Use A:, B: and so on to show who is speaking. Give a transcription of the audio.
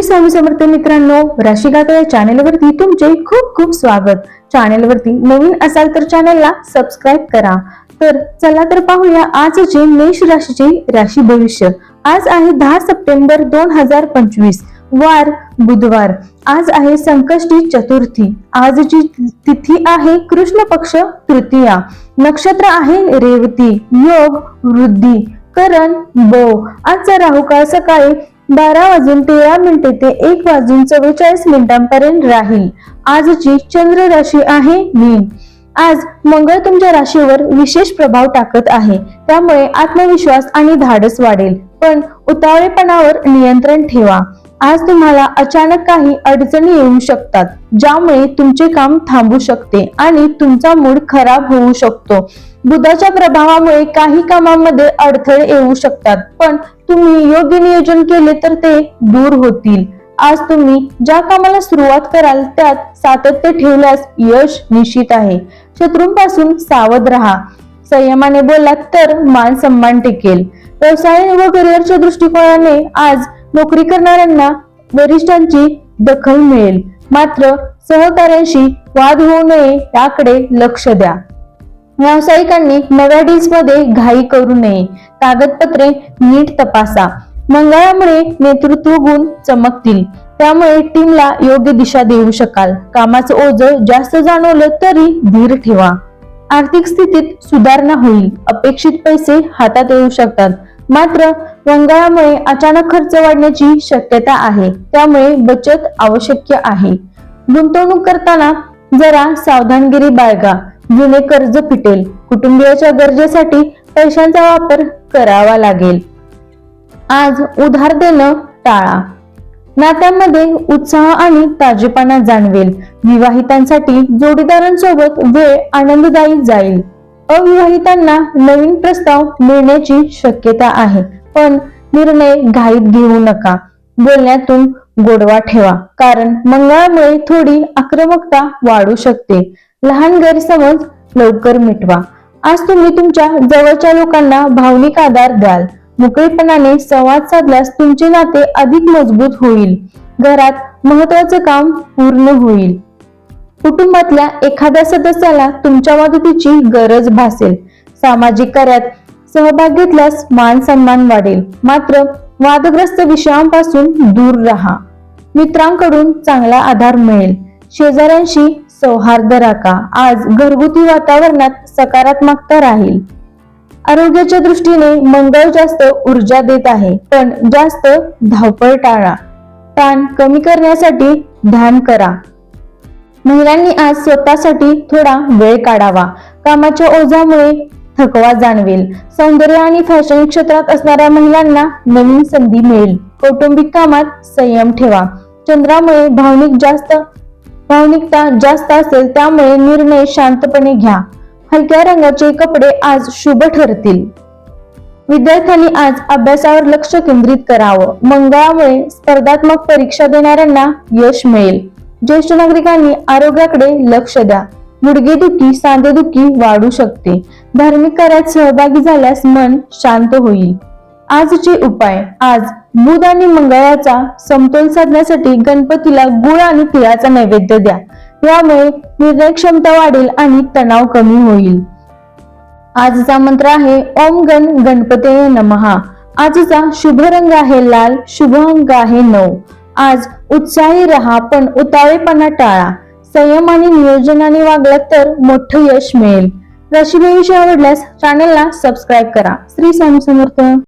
A: श्री स्वामी समर्थ मित्रांनो राशीगाथा या चॅनेलवरती तुमचे खूप खूप स्वागत. चॅनेलवरती नवीन असाल तर चॅनेलला सबस्क्राईब करा. तर चला तर पाहूया आजचे मेष राशीचे राशी भविष्य. आज आहे दहा सप्टेंबर दोन हजार पंचवीस वार बुधवार. आज आहे संकष्टी चतुर्थी. आजची तिथी आहे कृष्ण पक्ष तृतीया. नक्षत्र आहे रेवती योग वृद्धी करण बो. आजचा राहुकाळ सकाळी बारा वाजून तेरा मिनिटे ते एक वाजून चव्वेचाळीस मिनिटांपर्यंत राहील. आजची चंद्र राशी आहे मीन. आज मंगळ तुमच्या राशीवर विशेष प्रभाव टाकत आहे. त्यामुळे आत्मविश्वास आणि धाडस वाढेल. पण उतावळेपणावर नियंत्रण ठेवा. आज तुम्हाला अचानक काही अडचणी येऊ शकतात ज्यामुळे तुमचे काम थांबू शकते आणि तुमचा मूड खराब होऊ शकतो. बुधाच्या प्रभावामुळे काही कामांमध्ये अडथळे येऊ शकतात पण तुम्ही योग्य नियोजन केले तर ते दूर होतील. आज तुम्ही ज्या कामाला सुरुवात कराल त्यात सातत्य ठेवल्यास यश निश्चित आहे. शत्रूंपासून सावध राहा. संयमाने बोलात तर मान सन्मान टिकेल. व्यवसाय व करिअरच्या दृष्टिकोनाने आज नोकरी करणाऱ्यांना वरिष्ठांची दखल मिळेल. मात्र सहकाऱ्यांशी वाद होऊ नये याकडे लक्ष द्या. व्यावसायिकांनी नव्या डील्स घाई करू नये. कागदपत्रे नीट तपासा. मंगळामुळे नेतृत्व गुण चमकतील. त्यामुळे टीमला योग्य दिशा देऊ शकाल. कामाचं ओझ जास्त जाणवलं तरी धीर ठेवा. आर्थिक स्थितीत सुधारणा होईल. अपेक्षित पैसे हातात येऊ शकतात. मात्र रंगाळामुळे अचानक खर्च वाढण्याची शक्यता आहे. त्यामुळे बचत आवश्यक आहे. गुंतवणूक करताना जरा सावधानगिरी बाळगा. जुने कर्ज फिटेल. कुटुंबियाच्या गरजेसाठी पैशांचा वापर करावा लागेल. आज उधार देणं टाळा. नात्यांमध्ये उत्साह आणि ताजेपणा जाणवेल. विवाहितांसाठी जोडीदारांसोबत वेळ आनंददायी जाईल. अविवाहितांना नवीन प्रस्ताव मिळण्याची शक्यता आहे. पण निर्णय घाईत घेऊ नका. बोलण्यातून गोडवा ठेवा. कारण मंगळामुळे थोडी आक्रमकता वाढू शकते. लहान गैरसमज लवकर मिटवा. आज तुम्ही तुमच्या जवळच्या लोकांना भावनिक आधार द्याल. मोकळेपणाने संवाद साधल्यास तुमचे नाते अधिक मजबूत होईल. घरात महत्वाचं काम पूर्ण होईल. कुटुंबातल्या एखाद्या सदस्याला तुमच्या मदतीची गरज भासेल. सामाजिक कार्यात सहभाग घेतल्यास मान सन्मान वाढेल. मात्र वादग्रस्त विषयांपासून दूर राहा. मित्रांकडून चांगला आधार मिळेल. शेजाऱ्यांशी सौहार्द राखा. आज घरगुती वातावरणात सकारात्मकता राहील. आरोग्याच्या दृष्टीने मंगळ जास्त ऊर्जा देत आहे पण जास्त धावपळ टाळा. ताण कमी करण्यासाठी ध्यान करा. महिलांनी आज स्वतःसाठी थोडा वेळ काढावा. कामाच्या ओझामुळे थकवा जाणवेल. सौंदर्य आणि फॅशन क्षेत्रात असणाऱ्या महिलांना नवीन संधी मिळेल. कौटुंबिक कामात संयम ठेवा. चंद्रामुळे भावनिक जास्त भावनिकता जास्त असेल त्यामुळे निर्णय शांतपणे घ्या. हलक्या रंगाचे कपडे आज शुभ ठरतील. विद्यार्थ्यांनी आज अभ्यासावर लक्ष केंद्रित करावं. मंगळामुळे स्पर्धात्मक परीक्षा देणाऱ्यांना यश मिळेल. ज्येष्ठ नागरिकांनी आरोग्याकडे लक्ष द्या. गुडघेदुखी सांधेदुखी वाढू शकते. धार्मिक कार्यात सहभागी झाल्यास मन शांत होईल. आजचे उपाय. आज बुध आणि मंगळाचा समतोल साधण्यासाठी गणपतीला गुळ आणि तिळाचा नैवेद्य द्या. यामुळे निर्णय क्षमता वाढेल आणि तणाव कमी होईल. आजचा मंत्र आहे ओम गण गणपते नमहा आजचा शुभ रंग आहे लाल शुभ अंक आहे नऊ. आज उत्साही रहा पण उतावेपणा टाळा. संयम आणि नियोजनाने वागलात तर मोठं यश मिळेल. राशी आवडल्यास चॅनलला सबस्क्राईब करा. श्री स्वामी समर्थ.